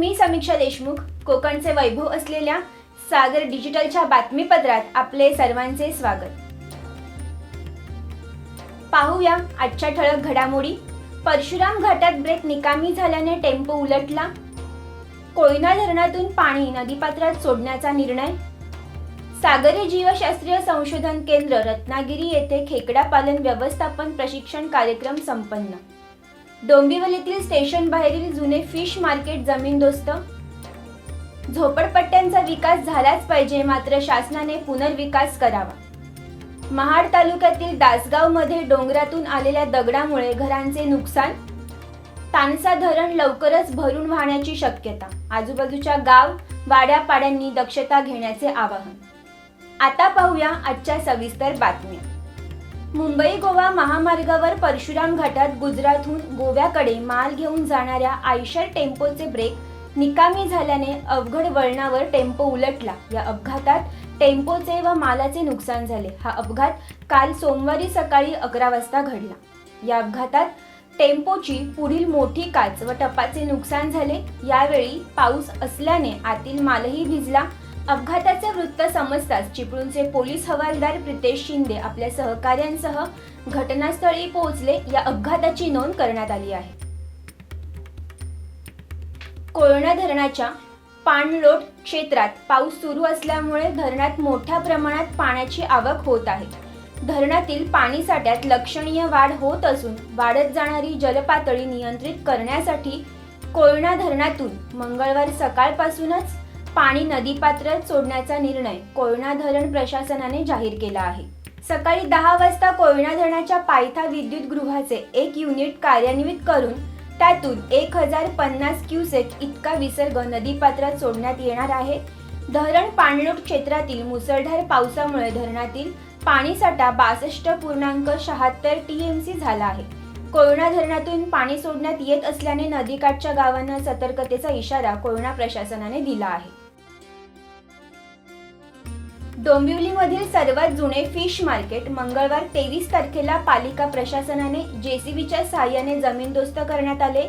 मी समीक्षा देशमुख कोकणचे वैभव असलेल्या सागर डिजिटलच्या बातमीपत्रात आपले सर्वांचे स्वागत. पाहूया आजच्या ठळक घडामोडी. परशुराम घाटात ब्रेक निकामी झाल्याने टेम्पो उलटला. कोयना धरणातून पाणी नदीपात्रात सोडण्याचा निर्णय. सागरी जीवशास्त्रीय संशोधन केंद्र रत्नागिरी येथे खेकडा पालन व्यवस्थापन प्रशिक्षण कार्यक्रम संपन्न. डोंबिवलीतील स्टेशन बाहेरील जुने फिश मार्केट जमीनदोस्त झोपडपट्ट्यांचा विकास झालाच पाहिजे मात्र शासनाने पुनर्विकास करावा. महाड तालुक्यातील दासगावमध्ये डोंगरातून आलेल्या दगडामुळे घरांचे नुकसान? तानसा धरण लवकरच भरून वाहण्याची शक्यता. आजूबाजूच्या गाव वाड्यापाड्यांनी दक्षता घेण्याचे आवाहन. आता पाहूया आजच्या सविस्तर बातम्या. मुंबई गोवा महामार्गावर परशुराम घाटात गुजरातहून गोव्याकडे माल घेऊन जाणाऱ्या आयशर टेम्पोचे ब्रेक निकामी झाल्याने अवघड वळणावर टेम्पो उलटला. या अपघातात टेम्पोचे व मालाचे नुकसान झाले. हा अपघात काल सोमवारी सकाळी अकरा वाजता घडला. या अपघातात टेम्पोची पुढील मोठी काच व टपाचे नुकसान झाले. यावेळी पाऊस असल्याने आतील मालही भिजला. अपघाताचे वृत्त समजताच चिपळूणचे पोलीस हवालदार प्रितेश शिंदे आपल्या सहकाऱ्यांसह घटनास्थळी पोहोचले. या अपघाताची नोंद करण्यात आली आहे. कोयना धरणाच्या पाणलोट क्षेत्रात पाऊस सुरू असल्यामुळे धरणात मोठ्या प्रमाणात पाण्याची आवक होत आहे. धरणातील पाणी साठ्यात लक्षणीय वाढ होत असून वाढत जाणारी जलपातळी नियंत्रित करण्यासाठी कोयना धरणातून मंगळवार सकाळपासूनच पाणी नदीपात्रात सोडण्याचा निर्णय कोयना धरण प्रशासनाने जाहीर केला आहे. सकाळी दहा वाजता कोयना धरणाच्या पायथा विद्युत गृहाचे एक युनिट कार्यान्वित करून त्यातून एक हजार पन्नास क्युसेक इतका विसर्ग नदीपात्रात सोडण्यात येणार आहे. धरण पाणलोट क्षेत्रातील मुसळधार पावसामुळे धरणातील पाणीसाठा बासष्ट पूर्णांक शहात्तर टीएमसी झाला आहे. कोयना धरणातून पाणी सोडण्यात येत असल्याने नदीकाठच्या गावांना सतर्कतेचा इशारा कोयना प्रशासनाने दिला आहे. डोंबिवलीमधील सर्वात जुने फिश मार्केट मंगळवार तेवीस तारखेला पालिका प्रशासनाने जेसीबीच्या सहाय्याने जमीनदोस्त करण्यात आले.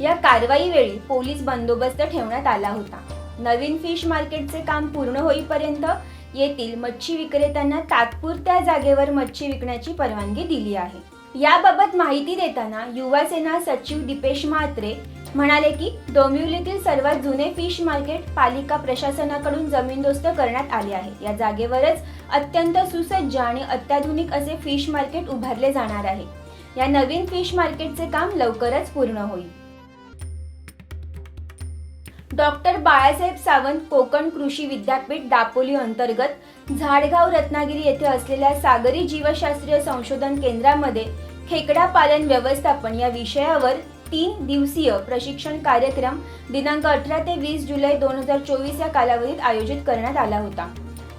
या कारवाई वेळी पोलीस बंदोबस्त ठेवण्यात आला होता. नवीन फिश मार्केटचे काम पूर्ण होईपर्यंत येथील मच्छी विक्रेत्यांना तात्पुरत्या जागेवर मच्छी विकण्याची परवानगी दिली आहे. याबाबत माहिती देताना युवा सेना सचिव दीपेश म्हात्रे म्हणाले की डोंबिवलीतील सर्वात जुने फिश मार्केट पालिका प्रशासनाकडून जमीनदोस्त करण्यात आले आहे. या जागेवरच अत्यंत सुसज्ज आणि अत्याधुनिक असे फिश मार्केट उभारले जाणार आहे. या नवीन फिश मार्केटचे काम लवकरच पूर्ण होईल. डॉक्टर बाळासाहेब सावंत कोकण कृषी विद्यापीठ दापोली अंतर्गत झाडगाव रत्नागिरी येथे असलेल्या सागरी जीवशास्त्रीय संशोधन केंद्रामध्ये खेकडा पालन व्यवस्थापन या विषयावर तीन दिवसीय प्रशिक्षण कार्यक्रम दिनांक अठरा ते वीस जुलै दोन हजार चोवीस या कालावधीत आयोजित करण्यात आला होता.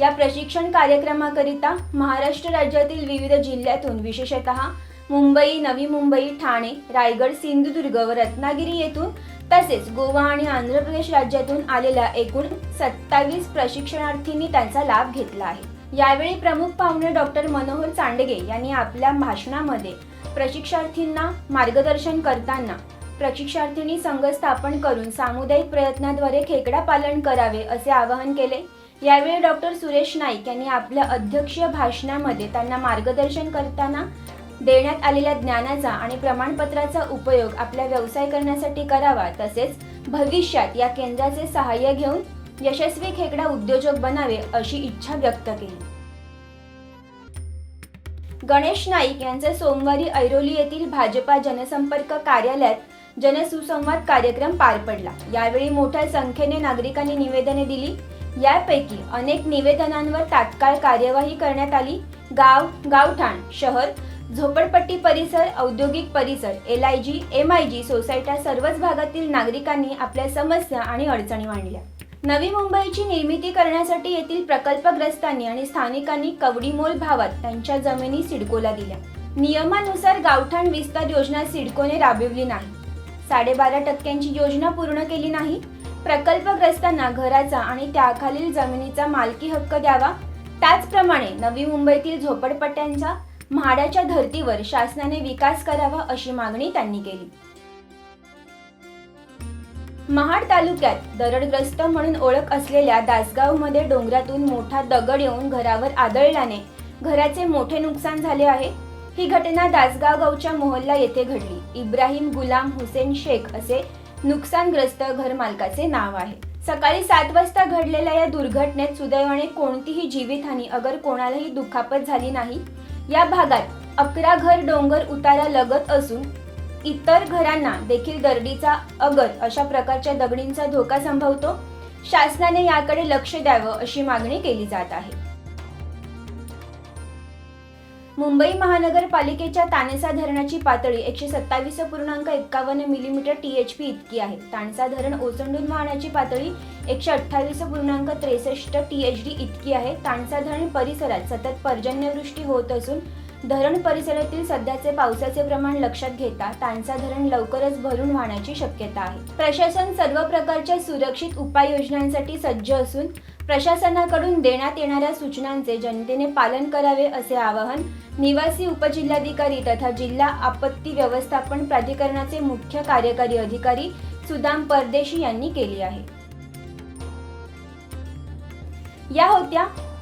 या प्रशिक्षण कार्यक्रमाकरिता महाराष्ट्र राज्यातील विविध जिल्ह्यातून विशेषतः मुंबई नवी मुंबई ठाणे रायगड सिंधुदुर्ग व रत्नागिरी येथून तसेच गोवा आणि आंध्र प्रदेश राज्यातून आलेल्या एकूण सत्तावीस प्रशिक्षणार्थींनी त्यांचा लाभ घेतला आहे. यावेळी प्रमुख पाहुणे डॉक्टर मनोहर चांडगे यांनी आपल्या भाषणामध्ये प्रशिक्षार्थींना मार्गदर्शन करताना प्रशिक्षार्थींनी संघ स्थापन करून सामुदायिक प्रयत्नाद्वारे खेकडा पालन करावे असे आवाहन केले. यावेळी डॉक्टर सुरेश नाईक यांनी आपल्या अध्यक्षीय भाषणामध्ये त्यांना मार्गदर्शन करताना देण्यात आलेल्या ज्ञानाचा आणि प्रमाणपत्राचा उपयोग आपला व्यवसाय करण्यासाठी करावा तसेच भविष्यात या केंद्राचे सहाय्य घेऊन यशस्वी खेकडा उद्योजक बनावे अशी इच्छा व्यक्त केली. गणेश नाईक यांचा सोमवारी ऐरोली येथील भाजपा जनसंपर्क कार्यालयात जनसुसंवाद कार्यक्रम पार पडला. यावेळी मोठ्या संख्येने नागरिकांनी निवेदने दिली. यापैकी अनेक निवेदनांवर तात्काळ कार्यवाही करण्यात आली. गाव गावठाण शहर झोपडपट्टी परिसर औद्योगिक परिसर L I G M I G सोसायट्या सर्वच भागातील नागरिकांनी आपल्या समस्या आणि अडचणी मांडल्या. नवी मुंबईची निर्मिती करण्यासाठी येथील प्रकल्पग्रस्तांनी आणि स्थानिकांनी कवडीमोल भावात त्यांच्या जमिनी सिडकोला दिल्या. नियमानुसार गावठाण विस्तार योजना सिडकोने राबविली नाही. साडेबारा टक्क्यांची योजना पूर्ण केली नाही. प्रकल्पग्रस्तांना घराचा आणि त्याखालील जमिनीचा मालकी हक्क द्यावा. त्याचप्रमाणे नवी मुंबईतील झोपडपट्ट्यांचा म्हाडाच्या धर्तीवर शासनाने विकास करावा अशी मागणी त्यांनी केली. महाड तालुक्यात दरडग्रस्त म्हणून ओळख असलेल्या दासगावमध्ये डोंगरातून मोठा दगड येऊन घरावर आदळल्याने घराचे मोठे नुकसान झाले आहे. ही घटना दासगाव गावच्या मोहल्ला येथे घडली. इब्राहिम गुलाम हुसेन शेख असे नुकसानग्रस्त घर मालकाचे नाव आहे. सकाळी सात वाजता घडलेल्या या दुर्घटनेत सुदैवाने कोणतीही जीवितहानी अगर कोणालाही दुखापत झाली नाही. या भागात अकरा घर डोंगर उतारा लगत असून इतर घरांना देखील दरडीचा अगर अशा प्रकारच्या दगडींचा धोका संभवतो. शासनाने याकडे लक्ष द्यावं अशी मागणी केली जात आहे. मुंबई महानगरपालिकेच्या तानेसा धरणाची पातळी एकशे सत्तावीस पूर्णांक एक्कावन्न मिलीमीटर टी एच पी इतकी आहे. तानसा धरण ओसंडून वाहण्याची पातळी एकशे अठ्ठावीस पूर्णांक त्रेसष्ट टी एच डी इतकी आहे. तानसा धरण परिसरात सतत पर्जन्यवृष्टी होत असून धरण परिसरातील सध्याचे पावसाचे प्रमाण लक्षात घेता तांचा धरण लवकरच भरून वाहण्याची शक्यता आहे. प्रशासन सर्व प्रकारच्या सुरक्षित उपाययोजनांसाठी सज्ज असून प्रशासनाकडून देण्यात येणाऱ्या सूचनांचे जनतेने पालन करावे असे आवाहन निवासी उपजिल्हाधिकारी तथा जिल्हा आपत्ती व्यवस्थापन प्राधिकरणाचे मुख्य कार्यकारी अधिकारी सुदाम परदेशी यांनी केली आहे. या होत्या